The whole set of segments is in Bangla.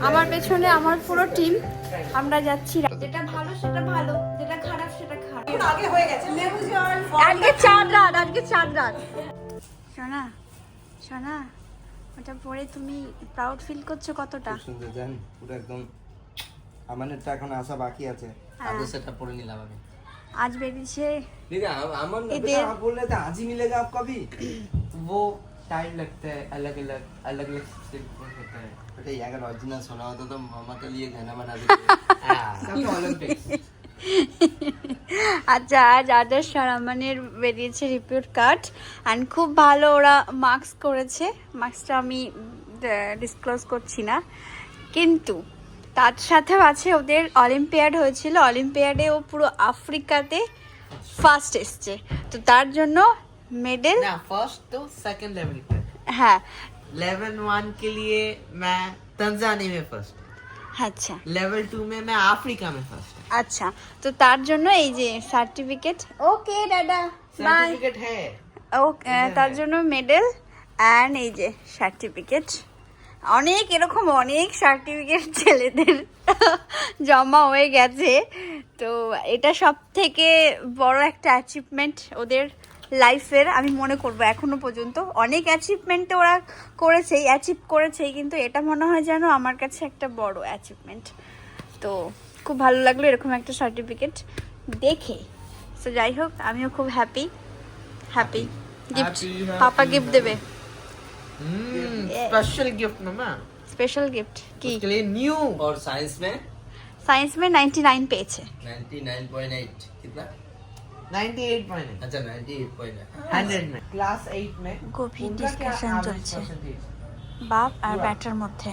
আমার পেছনে আমার পুরো টিম আমরা যাচ্ছি যেটা ভালো সেটা ভালো যেটা খারাপ সেটা খারাপ আগে হয়ে গেছে লেবু জল আজকে চাঁদ রাত আজকে চাঁদ রাত সোনা সোনা ওটা পরে তুমি প্রাউড ফিল করছো কতটা খুব সুন্দর জান পুরো একদম আমানেরটা এখন আসা বাকি আছে হ্যাঁ, आगे सेटअप पूरे नहीं लावा मैं আজ বেরিয়েছে ठीक है हम अमन इधर- बेटा आप बोल रहे थे आज ही मिलेगा आपका भी वो टाइम लगता है अलग अलग अलग अलग स्टेप होता है আচ্ছা আজ আদার সারামানের বেরিয়েছে রিপোর্ট কার্ড অ্যান্ড খুব ভালো ওরা মার্কস করেছে। মার্কসটা আমি ডিসক্লোজ করছি না। কিন্তু তার সাথে আছে ওদের অলিম্পিয়াড হয়েছিল। অলিম্পিয়াডে ও পুরো আফ্রিকাতে ফার্স্ট এসছে। তো তার জন্য মেডেল না ফার্স্ট তো সেকেন্ড লেভেল হ্যাঁ लेवल वन के लिए मैं तंजानिया में फर्स्ट আচ্ছা लेवल टू में मैं अफ्रीका में फर्स्ट আচ্ছা তো তার জন্য এই যে সার্টিফিকেট ওকে দাদা বাই सर्टिफिकेट है ও আহ, তার জন্য মেডেল অ্যান্ড এই যে সার্টিফিকেট অনেক এরকম অনেক সার্টিফিকেট ছেলেদের জমা হয়ে গেছে তো এটা সব থেকে বড় একটা অ্যাচিভমেন্ট ওদের লাইফের আমি মনে করবো এখনো পর্যন্ত অনেক অ্যাচিভমেন্ট ওরা করেছেই অ্যাচিভ করেছেই কিন্তু এটা মনে হয় যেন আমার কাছে একটা বড় অ্যাচিভমেন্ট তো খুব ভালো লাগলো এরকম একটা সার্টিফিকেট দেখে তো যাই হোক আমিও খুব happy happy gift Happy, happy, পাপা গিফট দেবে स्पेशल गिफ्ट मामा স্পেশাল গিফট কি उसके लिए न्यू और साइंस में সায়েন্স में 99 পেয়েছে 99.8 कितना বাপ আর ব্যাটার মধ্যে।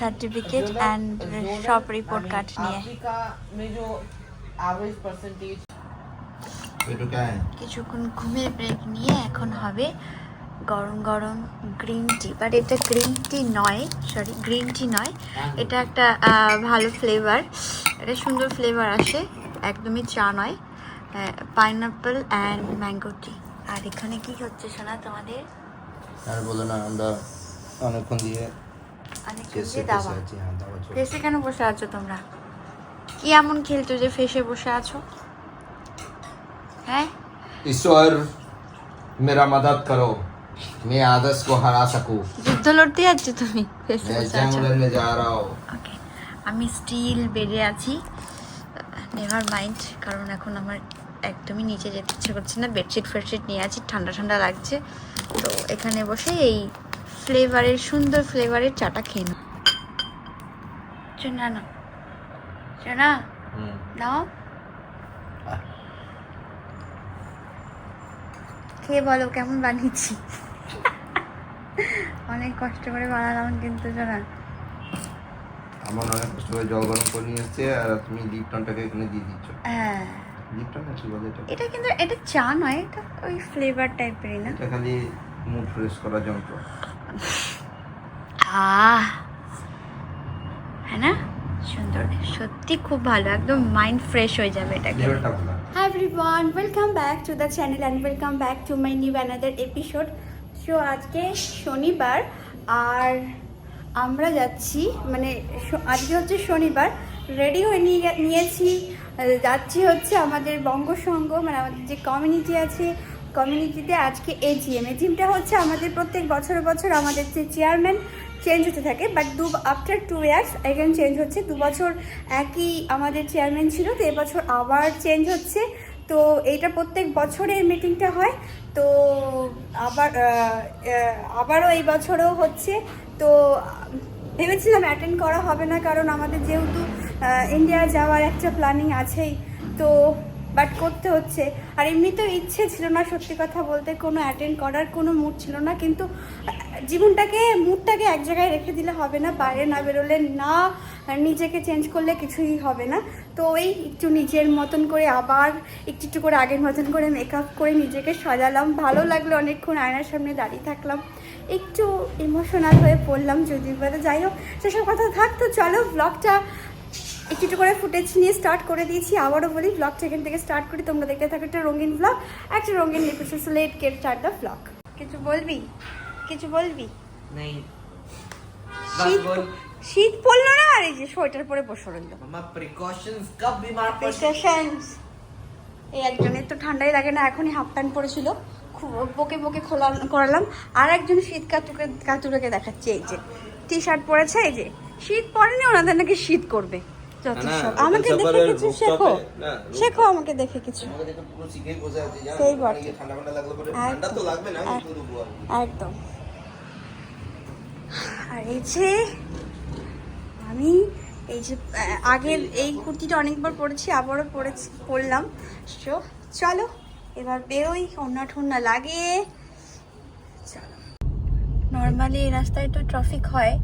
সার্টিফিকেট অ্যান্ড সব রিপোর্ট কার্ড নিয়ে। কিছুক্ষণ ঘুমের ব্রেক নিয়ে এখন হবে গরম গরম গ্রিন টি বাট এটা গ্রিন টি নয় সরি গ্রিন টি নয়। এটা একটা ভালো ফ্লেভার এটা সুন্দর ফ্লেভার আসে। একদমই চা নয়। পাইনাপেল অ্যান্ড ম্যাঙ্গো টি আর এখানে কি হচ্ছে শোনা তোমাদের আর বলো না আমরা অনেকক্ষণ দিয়ে অনেক চেষ্টা কিছু দাওয়া আছি হ্যাঁ দাওয়া চলছে ফেসে কেন বসে আছো তোমরা কি এমন খেলছো যে ফেসে বসে আছো হ্যাঁ ईश्वर मेरा मदद करो मैं आदर्श को हरा सकूं যুদ্ধ লড়তে যাচ্ছ তুমি ফেসে मैं বসে जंग আছো लड़ने जा रहा हूँ ওকে আমি স্টিল বেডে আছি নেভার মাইন্ড কারণ এখন আমার একদমই নিচে যেতে ইচ্ছে করছে না। বেডশিট ফেডশিট নিয়ে আছি ঠান্ডা ঠান্ডা লাগছে। তো এখানে বসে এই ফ্লেভারের সুন্দর ফ্লেভারের চাটা খেয়ে নাও। না না না নাও। খেয়ে বলো কেমন বানিয়েছি? অনেক কষ্ট করে বানালাম কিন্তু শোনা আমার অনেক কষ্ট করে জল গরম করে নিয়ে এসছে আর তুমি লিপটনটাকে এখানে দিয়ে দিচ্ছ। হ্যাঁ। এটা এটা কিন্তু এটা চা নয় এটা ওই ফ্লেভার টাইপেরই না? এটা খালি মুড ফ্রেশ করার যন্ত্র। আহ! হ্যাঁ না সুন্দর। সত্যি খুব ভালো একদম মাইন্ড ফ্রেশ হয়ে যাবে এটা ভালো। Hi everyone, welcome back to the channel and welcome back to my new another episode. আজকে শনিবার আর আমরা যাচ্ছি মানে আজকে হচ্ছে শনিবার রেডি হয়ে নিয়ে নিয়েছি। যাচ্ছি হচ্ছে আমাদের বঙ্গ সংঘ মানে আমাদের যে কমিউনিটি আছে কমিউনিটিতে আজকে এজিএম এজিএমটা হচ্ছে আমাদের প্রত্যেক বছর বছর আমাদের যে চেয়ারম্যান চেঞ্জ হতে থাকে বাট দু after two years again change হচ্ছে। দু বছর একই আমাদের চেয়ারম্যান ছিল, তো এবছর আবার চেঞ্জ হচ্ছে। তো এইটা প্রত্যেক বছরের মিটিংটা হয়। তো আবার আবারও এই বছরও হচ্ছে। তো ভেবেছিলাম অ্যাটেন্ড করা হবে না, কারণ আমাদের যেহেতু ইন্ডিয়া যাওয়ার একটা প্ল্যানিং আছেই, তো বাট করতে হচ্ছে। আর এমনিতেও ইচ্ছে ছিল না, সত্যি কথা বলতে, কোনো অ্যাটেন্ড করার, কোনো মুড ছিল না, কিন্তু জীবনটাকে মুডটাকে এক জায়গায় রেখে দিলে হবে না, বাইরে না বেরোলে না নিজেকে চেঞ্জ করলে কিছুই হবে না। তো ওই একটু নিজের মতন করে আবার, একটু একটু করে আগের মতন করে মেকআপ করে নিজেকে সাজালাম। ভালো লাগল অনেকক্ষণ আয়নার সামনে দাঁড়িয়ে থাকলাম। একটু ইমোশনাল হয়ে পড়লাম যদি যাই হোক, সেসব কথা থাক, তো চলো ব্লগটা একটু একটু করে ফুটেজ নিয়ে স্টার্ট করে দিয়েছি। আবারও বলি ব্লগটা এখান থেকে স্টার্ট করি। তোমরা দেখতে থাকো একটা রঙিন ব্লগ একটা রঙিন রিপ্রেসেসলেট কেট চার দা ব্লগ কিছু বলবি? কিছু বলবি? শীত পড়ল না? আর এই যে সোয়েটার পরে বসে রইল। প্রিকশনস কব বিমার প্রিকশনস এই একজনের তো ঠান্ডাই লাগে না এখনই হাফ প্যান্ট পরেছিল। খুব বকে বকে খোলা করালাম। আর একজন শীত কাতুকে কাতুরাকে দেখাচ্ছে এই যে। টি শার্ট পরেছে এই যে। শীত পরেনি ওনাদের নাকি শীত করবে। আমাকে দেখে কিছু শেখো। শেখো আমাকে দেখে কিছু? সেই বটে। একদম। আর এই যে আমি এই যে আগের এই কুর্তিটা অনেকবার পরেছি আবারও পরেছি পরলাম। চলো এবার বেরোই অন্য ঠন্না লাগে। চলো। নর্মালি এই রাস্তায় তো ট্রাফিক হয়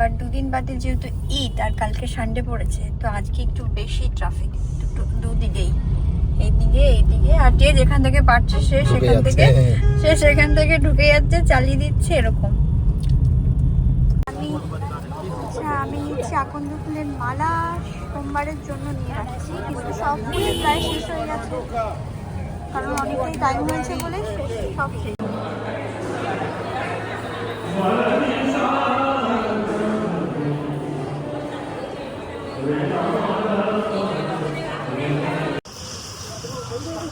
বাট দুদিন বাদে যেহেতু ঈদ আর কালকে সানডে পড়েছে তো আজকে একটু বেশি ট্রাফিক দুদিকেই। এইদিকে এইদিকে আর যে যেখান থেকে পারছে সে সেখান থেকে সে সেখান থেকে ঢুকে যাচ্ছে চালিয়ে দিচ্ছে এরকম। আমি আচ্ছা আমি আকন্দ ফুলের মালা সোমবারের জন্য নিয়ে রাখছি কিন্তু সব ফুলে প্রায় শেষ হয়ে গেছে। কারণ অনেকটাই টাইম হয়েছে বলে সব শেষ।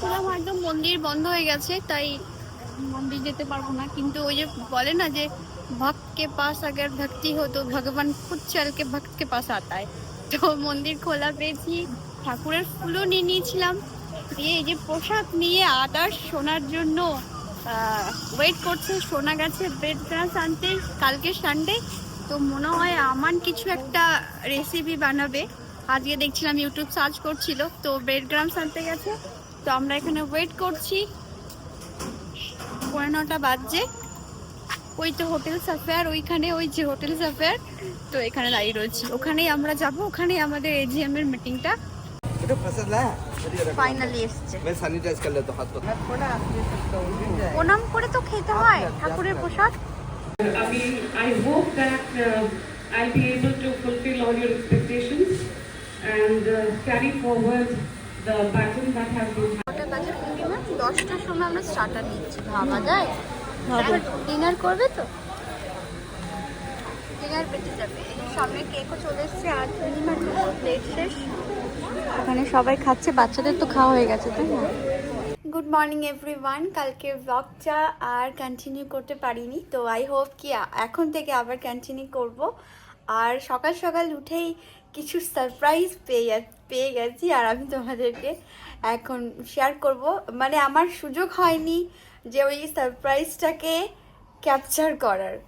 বলছিলাম একদম মন্দির বন্ধ হয়ে গেছে, তাই মন্দির যেতে পারব না। কিন্তু ওই যে বলে না যে, ভক্তকে পাশ আগের ভক্তি হতো, ভগবান খুদ চলকে ভক্তকে পাশ আতায় তো মন্দির খোলা পেয়েছি, ঠাকুরের ফুলও নিয়ে নিয়েছিলাম। দিয়ে এই যে প্রসাদ নিয়ে আদার শোনার জন্য ওয়েট করছে শোনা গেছে ব্রেড গ্রাস আনতে, কালকে সানডে তো মনে হয় আমার কিছু একটা রেসিপি বানাবে। আজকে দেখছিলাম ইউটিউব সার্চ করছিল, তো ব্রেড গ্রাম আনতে গেছে। তো আমরা এখানে ওয়েট করছি। পনেরো নটা বাজছে। ওই তো হোটেল সাফেয়ার ওইখানে ওই যে হোটেল সাফেয়ার তো এখানে দাঁড়িয়ে রয়েছি। ওখানেই আমরা যাব ওখানেই আমাদের এজিএম এর মিটিংটা ফাইনালি এসছে। করে তো খেতে হয় ঠাকুরের প্রসাদ। আমি আই হোপ দ্যাট দশটার সময় আমরা স্টার্টার নিচ্ছি। ভাবা যায়? ডিনার করবে তো? ডিনার পেতে যাবে। সামনে কেকও চলে এসছে আজ পূর্ণিমার জন্য প্লেট শেষ। ওখানে সবাই খাচ্ছে বাচ্চাদের তো খাওয়া হয়ে গেছে তাই না? গুড মর্নিং এভরিওয়ান কালকে ব্লগটা আর কন্টিনিউ করতে পারিনি তো আই হোপ কি এখন থেকে আবার কন্টিনিউ করব। আর সকাল সকাল উঠেই কিছু সারপ্রাইজ পেয়ে পেয়ে গেছি আর আমি তোমাদেরকে এখন শেয়ার করব। মানে আমার সুযোগ হয়নি যে ওই সারপ্রাইজটাকে ক্যাপচার করার।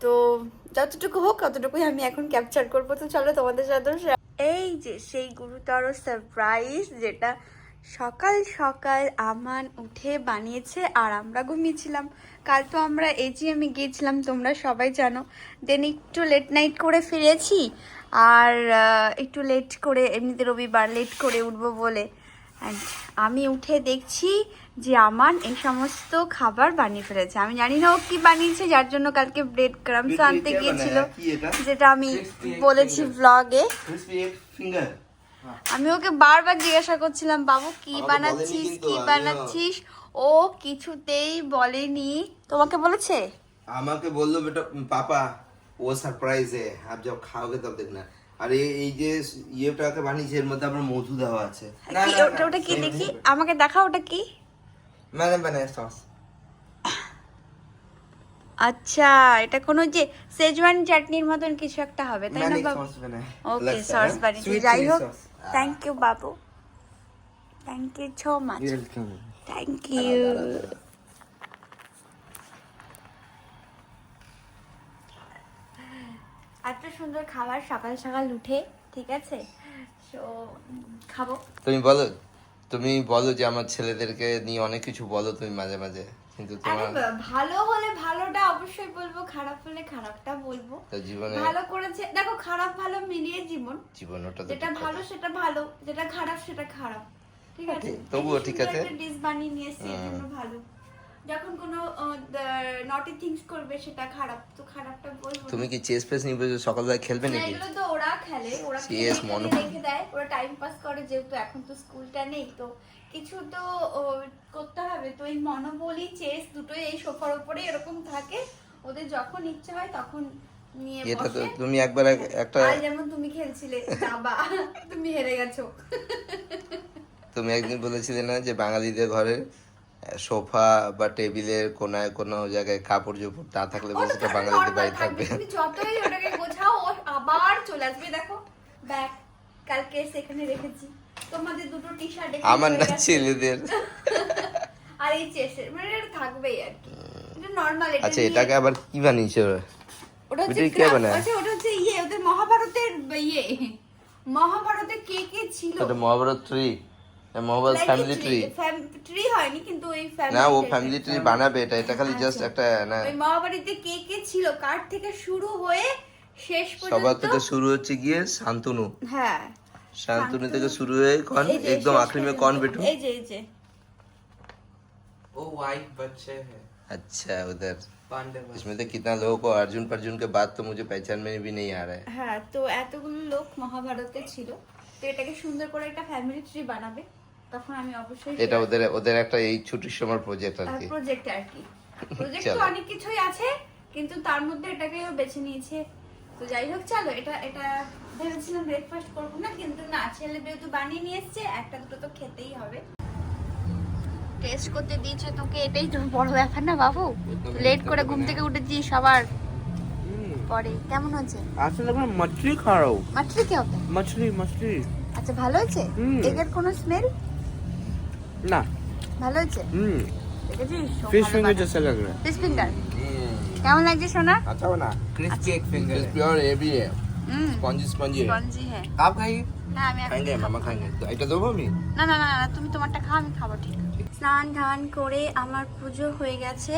তো যতটুকু হোক ততটুকুই আমি এখন ক্যাপচার করব। তো চলো তোমাদের share- এই যে সেই গুরুতর সারপ্রাইজ যেটা সকাল সকাল আমান উঠে বানিয়েছে আর আমরা ঘুমিয়েছিলাম। কাল তো আমরা এজিএমে গিয়েছিলাম তোমরা সবাই জানো। দেন একটু লেট নাইট করে ফিরেছি আর একটু লেট করে এমনিতে রবিবার লেট করে উঠবো বলে। আমি উঠে দেখছি যে আমার এই সমস্ত খাবার বানিয়ে ফেলেছে। আমি জানি না ও কি বানিয়েছে যার জন্য কালকে ব্রেড ক্রামস আনতে গিয়েছিল যেটা আমি বলেছি ব্লগে আমি ওকে বারবার জিজ্ঞাসা করছিলাম বাবু কি বানাচ্ছিস? কি বানাচ্ছিস? ও কিছুতেই বলেনি। তোমাকে বলেছে? আমাকে বলল বেটা পাপা ও সারপ্রাইজ হে আপ যখন খাওগে তব দেখনা আর এই যে ইয়েটাকে বানিয়েছে এর মধ্যে আমার মধু দেওয়া আছে। ওটা ওটা কি দেখি? আমাকে দেখাও ওটা কি? মানে মানে সস আচ্ছা এটা কোন যে সেজওয়ান চাটনির মতন কিছু একটা হবে তাই না বাবু? ওকে সস বানিয়েছি। যাই হোক thank you Babu. Thank you so much welcome thank you এত সুন্দর খাবার সকাল সকাল উঠে ঠিক আছে? খাব। তুমি বলো তুমি বলো যে আমার ছেলেদেরকে নিয়ে অনেক কিছু বলো তুমি মাঝে মাঝে কিন্তু তোমার ভালো হলে ভালোটা অবশ্যই বলব খারাপ হলে খারাপটা বলব। তো জীবনে ভালো করেছে দেখো খারাপ ভালো মিলিয়ে জীবন। জীবন ওটা যেটা ভালো সেটা ভালো যেটা খারাপ সেটা খারাপ। ঠিক আছে? তবুও ঠিক আছে। ডিশ বানিয়ে নিয়ে এসেছি এর ভালো। যখন কোনো নটি থিংস করবে সেটা খারাপ। তো খারাপটা বলব তুমি কি চেস ফেস নিবে সকালবেলা খেলবে নাকি? এগুলো তো ওরা খেলে ওরা এখানে মনে- রেখে দেয়। ওরা টাইম পাস করে যেহেতু এখন তো স্কুলটা নেই তো কিছু তো করতে হবে। তো এই মনোবলি চেস দুটোই এই সোফার উপরে এরকম থাকে। ওদের যখন ইচ্ছে হয় তখন নিয়ে এটা তো তুমি একবার একটা যেমন তুমি খেলছিলে দাবা তুমি হেরে গেছো। তুমি একদিন বলেছিলে না যে বাঙালিদের ঘরে সোফা বা টেবিলের কোনায় কোনো জায়গায় কাপড় চোপড় না থাকলে সেটা বাঙালিদের বাড়ি থাকবে। তুমি যতই ওটাকে ও আবার চলে আসবে দেখো। ব্যাগ কালকে সেখানে রেখেছি। তোমাদের দুটো টি শার্ট আমার না ছেলেদের। আর এই চেসের মানে এটা থাকবেই আর কি। আচ্ছা এটাকে আবার কি বানিয়েছে ওটা হচ্ছে কি বানায়? আচ্ছা ওটা হচ্ছে ইয়ে ওদের মহাভারতের ইয়ে। মহাভারতে কে কে ছিল? ওটা Mahabharat 3 mobile family tree tree হয়নি কিন্তু ওই ফ্যামিলি না ও ফ্যামিলি ট্রি বানাবে এটা এটা খালি জাস্ট একটা না। ওই মহাবাড়িতে কে কে ছিল? কার থেকে শুরু হয়ে শেষ পর্যন্ত? সবার থেকে শুরু হচ্ছে গিয়ে শান্তনু। হ্যাঁ। শান্তনু থেকে শুরু হয়ে একদম বেটু। এই যে এই যে। ও আচ্ছা, इसमें तो कितना लोगों को अर्जुन पर्जुन के बाद तो मुझे पहचान में भी नहीं आ रहा है। হ্যাঁ, हाँ तो এতগুলো লোক মহাভারতে ছিল তো এটাকে সুন্দর করে একটা ফ্যামিলি ট্রি বানাবে। তখন আমি অবশ্যই এটা ওদের ওদের একটা এই ছুটির সময় প্রজেক্ট আর কি। প্রজেক্ট আর কি। প্রজেক্ট তো অনেক কিছুই আছে কিন্তু তার মধ্যে বেছে নিয়েছে। তো যাই হোক চলো এটা এটা ভেবেছিলাম ব্রেকফাস্ট করব না কিন্তু না ছেলে বানিয়ে নিয়ে একটা দুটো তো খেতেই হবে। টেস্ট করতে দিয়েছে তোকে এটাই তো বড় ব্যাপার না বাবু? লেট করে ঘুম মানে। থেকে উঠেছি সবার পরে। কেমন হচ্ছে আসলে আচ্ছা, আমার মাছলি মাছলি কি হবে? মাছলি মাছলি। আচ্ছা ভালো হয়েছে? এগের কোনো স্মেল ना ভালো হয়েছে हम्म দেখেছিস फिश फिंगर जैसा लग रहा है ফিশ ফিঙ্গার কেমন লাগছে সোনা अच्छा बना क्रिस्पी एक फिंगर प्योर ये भी है হুম स्पंजी स्पंजी है স্পঞ্জি হ্যাঁ आप खाइए হ্যাঁ আমি এখন खाएंगे খাবো। मामा खाएंगे तो এটা দেবো আমি না না না না, তুমি তোমারটা খাও আমি খাবো ঠিক আছে স্নান ধান করে আমার পুজো হয়ে গেছে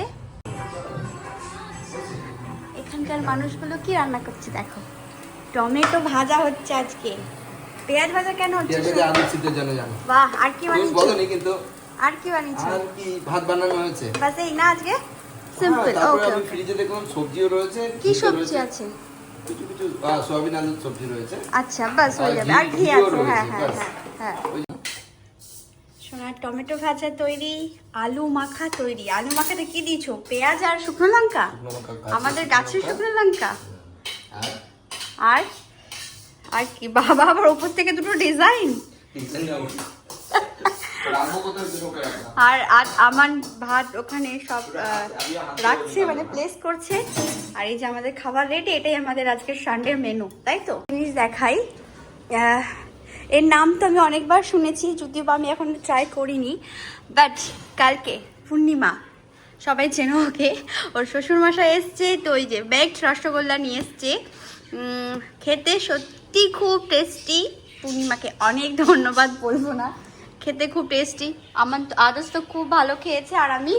এখানকার মানুষগুলো কি রান্না করছে দেখো টমেটো ভাজা হচ্ছে আজকে পেঁয়াজ ভাজা কেন হচ্ছে পেঁয়াজে আলু সিদ্ধের জন্য জানো। বাহ আর কি বানিয়েছো? বলোনি কিন্তু। আর কি বানিয়েছো? আর কি ভাত বানানো হয়েছে? বাস এই না আজকে? সিম্পল হ্যাঁ, ওকে আমি ফ্রিজে দেখলাম সবজিও রয়েছে কি সবজি আছে? কিছু কিছু সয়াবিন আলুর সবজি রয়েছে। আচ্ছা বাস হয়ে যাবে। আর ঘি আছে হ্যাঁ হ্যাঁ হ্যাঁ হ্যাঁ। সোনার টমেটো ভাজা তৈরি আলু মাখা তৈরি। আলু মাখাতে কি দিয়েছ? পেঁয়াজ আর শুকনো লঙ্কা? আমাদের গাছের শুকনো লঙ্কা। আর? আর কি, বাবা আবার উপর থেকে দুটো ডিজাইন। আর আর আমার ভাত ওখানে সব রাখছে মানে প্লেস করছে। আর এই যে আমাদের খাবার রেডি এটাই আমাদের আজকের সানডের মেনু তাই তো? জিনিস দেখাই। এর নাম তো আমি অনেকবার শুনেছি, যদিও বা আমি এখন ট্রাই করিনি বাট কালকে পূর্ণিমা, সবাই চেনো ওকে। ওর শ্বশুরমশাই এসছে, তো ওই যে বেকড রসগোল্লা নিয়ে এসছে। খেতে সত্যি খুব টেস্টি পূর্ণিমাকে অনেক ধন্যবাদ বলব না। খেতে খুব টেস্টি আমার আদার্স তো খুব ভালো খেয়েছে। আর আমি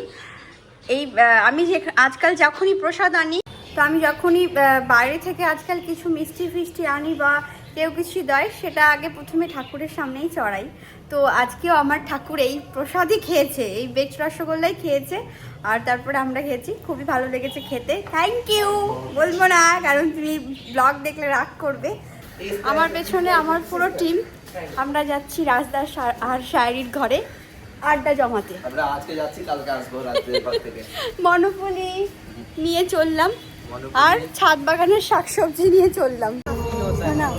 এই আমি যে আজকাল যখনই প্রসাদ আনি, তো আমি যখনই বাইরে থেকে আজকাল কিছু মিষ্টি ফিষ্টি আনি বা কেউ কিছু দেয়, সেটা আগে প্রথমে ঠাকুরের সামনেই চড়াই। তো আজকেও আমার ঠাকুর এই প্রসাদই খেয়েছে। এই বেচ রসগোল্লাই খেয়েছে। আর তারপরে আমরা খেয়েছি। খুবই ভালো লেগেছে খেতে। থ্যাংক ইউ বলব না, কারণ তুমি ব্লগ দেখলে রাগ করবে। আমার পেছনে আমার পুরো টিম আমরা যাচ্ছি রাজদার আর শায়রির ঘরে আড্ডা জমাতে। আমরা আজকে যাচ্ছি কালকে আসব থেকে। মনোপলি নিয়ে চললাম। আর ছাদ বাগানের শাকসবজি নিয়ে চললাম। না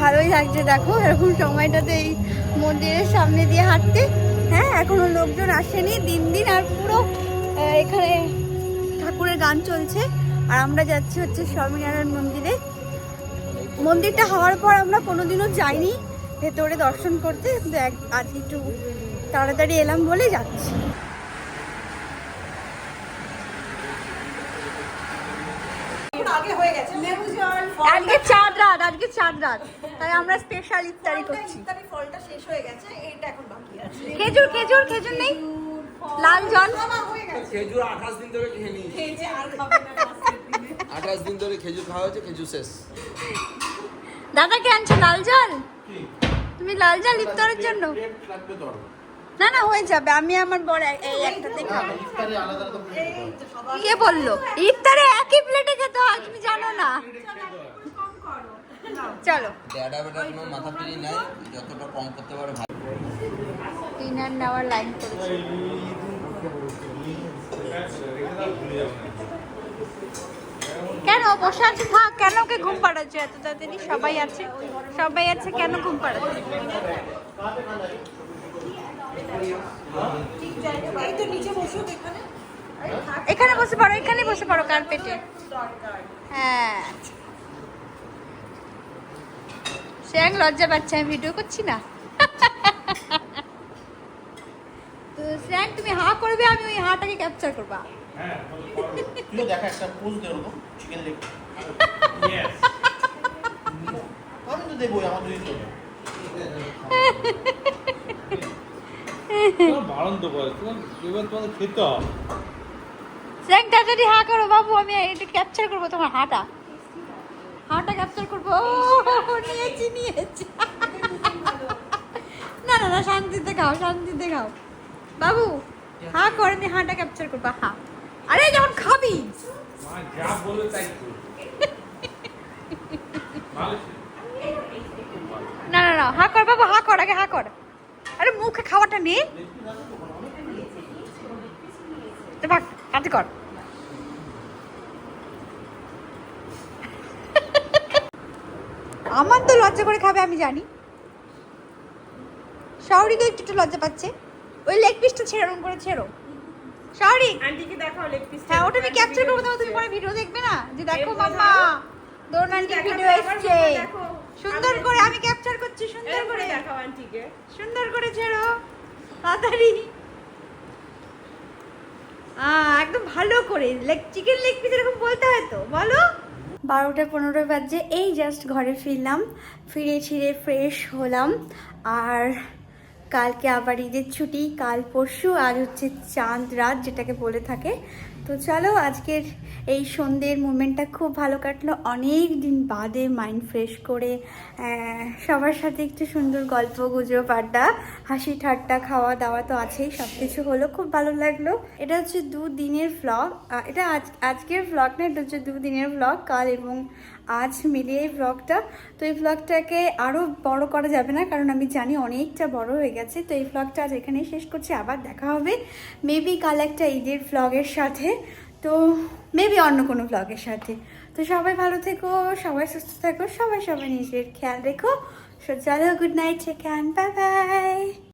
ভালোই লাগছে দেখো এরকম সময়টাতে এই মন্দিরের সামনে দিয়ে হাঁটতে। হ্যাঁ এখনও লোকজন আসেনি দিন দিন আর পুরো এখানে ঠাকুরের গান চলছে। আর আমরা যাচ্ছি হচ্ছে স্বামীনারায়ণ মন্দিরে। মন্দিরটা হওয়ার পর আমরা কোনোদিনও যাইনি ভেতরে দর্শন করতে। কিন্তু এক- আজ একটু তাড়াতাড়ি এলাম বলে যাচ্ছি। হয়ে আজকে চাঁদ রাত আজকে চাঁদ রাত। তাই আমরা স্পেশাল ইফতারি করছি। ফলটা শেষ হয়ে গেছে এইটা এখন বাকি আছে খেজুর খেজুর খেজুর নেই? লাল জল? আমার হয়ে গেছে খেজুর আঠাশ দিন ধরে খেয়ে নিই আর খাবে না। আজকের দিনে। আঠাশ দিন ধরে খেজুর খাওয়া হচ্ছে খেজুর শেষ। দাদা কে আনছো লাল জল? তুমি লাল জল ইফতারের জন্য? না না হয়ে যাবে। আমি আমার বড় এই একটাতে খাব এই তো সবার কে বলল? ইফতারে একই প্লেটে খেতে হয় তুমি জানো না। চলো। কোনো মাথা পিড়ি নাই যতটা কম করতে পারে ভালো। ডিনার নেওয়ার লাইন করেছি। কেন বসে আছে? থাক, কেন ওকে ঘুম পাড়াচ্ছে? এত তাড়াতাড়ি সবাই আছে। সবাই আছে, কেন ঘুম পাড়াচ্ছে? এখানে বসে পারো এখানে বসে পারো কার্পেটে হ্যাঁ। শ্যাং লজ্জা পাচ্ছে, আমি ভিডিও করছি না? তো শ্যাং তুমি হা করবে আমি ওই হাটাকে ক্যাপচার করবা। তুইও দেখা একটা পোজ দে ওরকম চিকেন লেগ ইয়েস আমি তো দেবো আমার দুই তো বারণ তো এবার তোমাদের খেতে হবে। তাড়াতাড়ি হা করো বাবু আমি এটা ক্যাপচার করব তোমার হাটা। হাটা ক্যাপচার করব। ও, নিয়েছি নিয়েছি। না না না শান্তিতে খাও শান্তিতে খাও। বাবু হা করে আমি হাঁটা ক্যাপচার করব হা। আরে যখন খাবি। মা যা বলে তাই। না না না হা কর বাবু হা কর আগে হা কর। আরে মুখে খাওয়াটা নে। তো ভাগ হাতে কর। আমার তো লজ্জা করে খাবে আমি জানি। শাওরি তো একটু একটু লজ্জা পাচ্ছে। ওই লেগ পিসটা ছেড়ো করে ছেড়ো। শাওরি আন্টিকে দেখাও লেগ পিস হ্যাঁ ওটা আমি ক্যাপচার করব তোমার তুমি পরে ভিডিও দেখবে না? যে দেখো মাম্মা দোন আন্টি ভিডিও এসছে। সুন্দর করে আমি ক্যাপচার করছি সুন্দর করে। দেখাও আন্টিকে। সুন্দর করে ছেড়ো। তাড়াতাড়ি। আহ, একদম ভালো করে। লেগ চিকেন লেগ পিস এরকম বলতে হয় তো বলো। বারোটা পনেরো বাজে এই জাস্ট ঘরে ফিরলাম। ফিরে ছিঁড়ে ফ্রেশ হলাম। আর কালকে আবার ঈদের ছুটি, কাল পরশু আজ হচ্ছে চাঁদ রাত যেটাকে বলে থাকে। তো চলো আজকের এই সন্ধ্যের মুমেন্টটা খুব ভালো কাটলো। অনেক দিন বাদে মাইন্ড ফ্রেশ করে সবার সাথে একটু সুন্দর গল্প গুজব, আড্ডা, হাসি ঠাট্টা, খাওয়া দাওয়া তো আছেই সব কিছু হলো, খুব ভালো লাগল। এটা হচ্ছে দুদিনের ভ্লগ এটা আজ, আজকের ভ্লগ না, এটা হচ্ছে দুদিনের ভ্লগ কাল এবং আজ মিলিয়ে এই ভ্লগটা তো এই ভ্লগটাকে আরও বড় করা যাবে না, কারণ আমি জানি অনেকটা বড় হয়ে গেছে। তো এই ভ্লগটা আজ এখানেই শেষ করছি, আবার দেখা হবে। মেবি কাল একটা ঈদের ভ্লগের সাথে। তো মেবি অন্য কোনো ভ্লগের সাথে। তো সবাই ভালো থেকো, সবাই সুস্থ থেকো, সবাই সবাই নিজের খেয়াল রেখো। সো চলো good night take bye bye